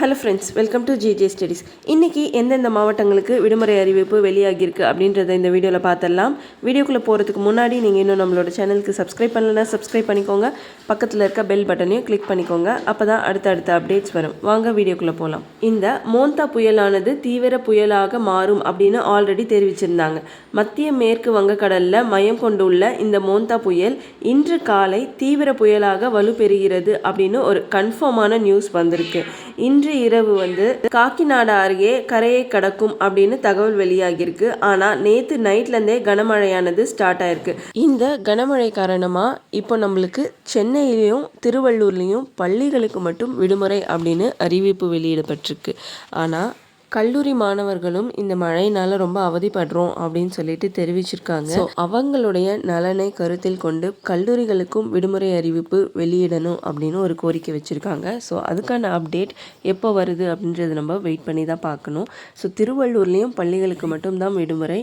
Hello friends welcome to GJ studies இன்றைக்கி எந்தெந்த மாவட்டங்களுக்கு விடுமுறை அறிவிப்பு வெளியாகியிருக்கு அப்படின்றத இந்த வீடியோவில் பார்த்துடலாம். வீடியோக்குள்ளே போகிறதுக்கு முன்னாடி நீங்கள் இன்னும் நம்மளோட சேனலுக்கு சப்ஸ்கிரைப் பண்ணலன்னா சப்ஸ்கிரைப் பண்ணிக்கோங்க. பக்கத்தில் இருக்க பெல் பட்டனையும் கிளிக் பண்ணிக்கோங்க. அப்போ தான் அடுத்தடுத்த அப்டேட்ஸ் வரும். வாங்க வீடியோக்குள்ளே போகலாம் இந்த மோந்தா புயலானது தீவிர புயலாக மாறும் அப்படின்னு ஆல்ரெடி தெரிவிச்சிருந்தாங்க. மத்திய மேற்கு வங்கக்கடலில் மையம் கொண்டுள்ள இந்த மோந்தா புயல் இன்று காலை தீவிர புயலாக வலுப்பெறுகிறது அப்படின்னு ஒரு கன்ஃபார்மான நியூஸ் வந்திருக்கு. இன்று இரவு வந்து காக்கிநாடா அருகே கரையை கடக்கும் அப்படின்னு தகவல் வெளியாகியிருக்கு. ஆனால் நேற்று நைட்லேருந்தே கனமழையானது ஸ்டார்ட் ஆயிருக்கு. இந்த கனமழை காரணமாக இப்போ நம்மளுக்கு சென்னையிலையும் திருவள்ளூர்லேயும் பள்ளிகளுக்கு மட்டும் விடுமுறை அப்படின்னு அறிவிப்பு வெளியிடப்பட்டிருக்கு. ஆனால் கல்லூரி மாணவர்களும் இந்த மழையினால ரொம்ப அவதிப்படுறோம் அப்படின்னு சொல்லிட்டு தெரிவிச்சிருக்காங்க. ஸோ அவங்களுடைய நலனை கருத்தில் கொண்டு கல்லூரிகளுக்கும் விடுமுறை அறிவிப்பு வெளியிடணும் அப்படின்னு ஒரு கோரிக்கை வச்சுருக்காங்க. ஸோ அதுக்கான அப்டேட் எப்போ வருது அப்படின்றது நம்ம வெயிட் பண்ணி தான் பார்க்கணும். ஸோ திருவள்ளூர்லேயும் பள்ளிகளுக்கு மட்டும்தான் விடுமுறை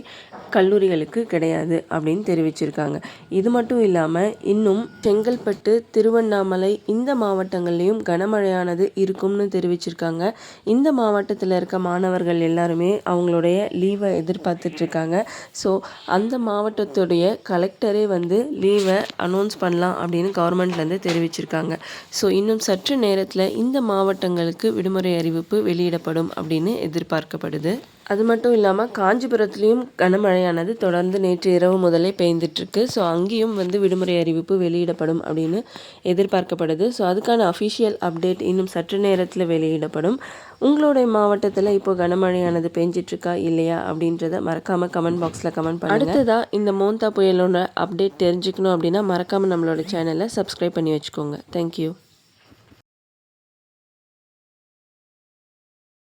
கல்லூரிகளுக்கு கிடையாது அப்படின்னு தெரிவிச்சிருக்காங்க. இது மட்டும் இல்லாமல் இன்னும் செங்கல்பட்டு திருவண்ணாமலை இந்த மாவட்டங்கள்லேயும் கனமழையானது இருக்கும்னு தெரிவிச்சிருக்காங்க. இந்த மாவட்டத்தில் இருக்க மாணவர்கள் எல்லாருமே அவங்களுடைய லீவை எதிர்பார்த்துட்ருக்காங்க. ஸோ அந்த மாவட்டத்துடைய கலெக்டரே வந்து லீவை அனௌன்ஸ் பண்ணலாம் அப்படின்னு கவர்மெண்ட்லேருந்து தெரிவிச்சிருக்காங்க. ஸோ இன்னும் சற்று நேரத்தில் இந்த மாவட்டங்களுக்கு விடுமுறை அறிவிப்பு வெளியிடப்படும் அப்படின்னு எதிர்பார்க்கப்படுது. அது மட்டும் இல்லாமல் காஞ்சிபுரத்துலேயும் கனமழையானது தொடர்ந்து நேற்று இரவு முதலே பெய்ந்துட்டுருக்கு ஸோ அங்கேயும் வந்து விடுமுறை அறிவிப்பு வெளியிடப்படும் அப்படின்னு எதிர்பார்க்கப்படுது. ஸோ அதுக்கான அஃபிஷியல் அப்டேட் இன்னும் சற்று நேரத்தில் வெளியிடப்படும். உங்களுடைய மாவட்டத்தில் இப்போ கனமழையானது பெஞ்சிட்ருக்கா இல்லையா அப்படின்றத மறக்காமல் கமெண்ட் பாக்ஸில் கமெண்ட் பண்ணுங்கள் அடுத்ததாக இந்த மோந்தா புயலோட அப்டேட் தெரிஞ்சுக்கணும் அப்படின்னா மறக்காமல் நம்மளோட சேனலை சப்ஸ்கிரைப் பண்ணி வச்சுக்கோங்க. தேங்க்யூ